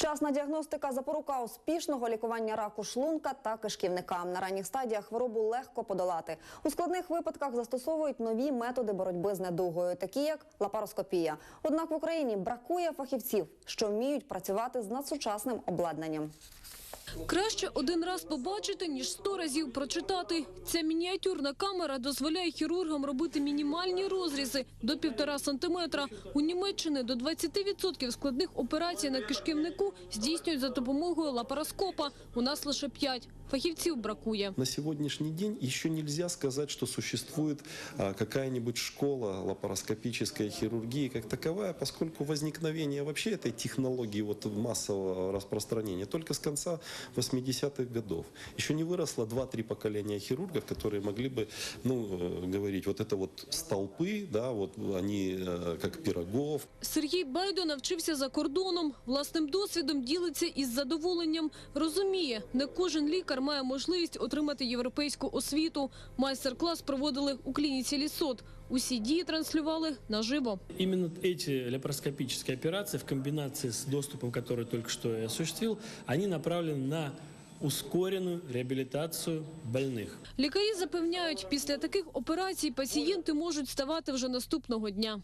Вчасна діагностика запорука успішного лікування раку шлунка та кишківника. На ранніх стадіях хворобу легко подолати. У складних випадках застосовують нові методи боротьби з недугою, такі як лапароскопія. Однак в Україні бракує фахівців, що вміють працювати з надсучасним обладнанням. Краще один раз побачити, ніж сто разів прочитати. Ця мініатюрна камера дозволяє хірургам робити мінімальні розрізи до півтора сантиметра. У Німеччині до 20% складних операцій на кишківнику здійснюють за допомогою лапароскопа. У нас лише п'ять. Фахівців бракує. На сегодняшний день еще нельзя сказать, что существует а, какая-нибудь школа лапароскопической хирургии как таковая, поскольку возникновение вообще этой технологии вот массового распространения только с конца 80-х годов. Еще не выросло 2-3 поколения хирургов, которые могли бы, ну, э, говорить, вот это вот столпы, да, вот они э, как пирогов, Сергій Байдо навчився за кордоном. Власним досвідом ділиться із задоволенням. Розуміє, не кожен лікар має можливість отримати європейську освіту. Майстер-клас проводили у клініці Лісот. Усі дії транслювали наживо. Именно эти лапароскопические операции в комбинации с доступом, который только что я осуществил, они направлены на ускоренную реабилитацию больных. Лікарі запевняють, після таких операцій пацієнти можуть ставати вже наступного дня.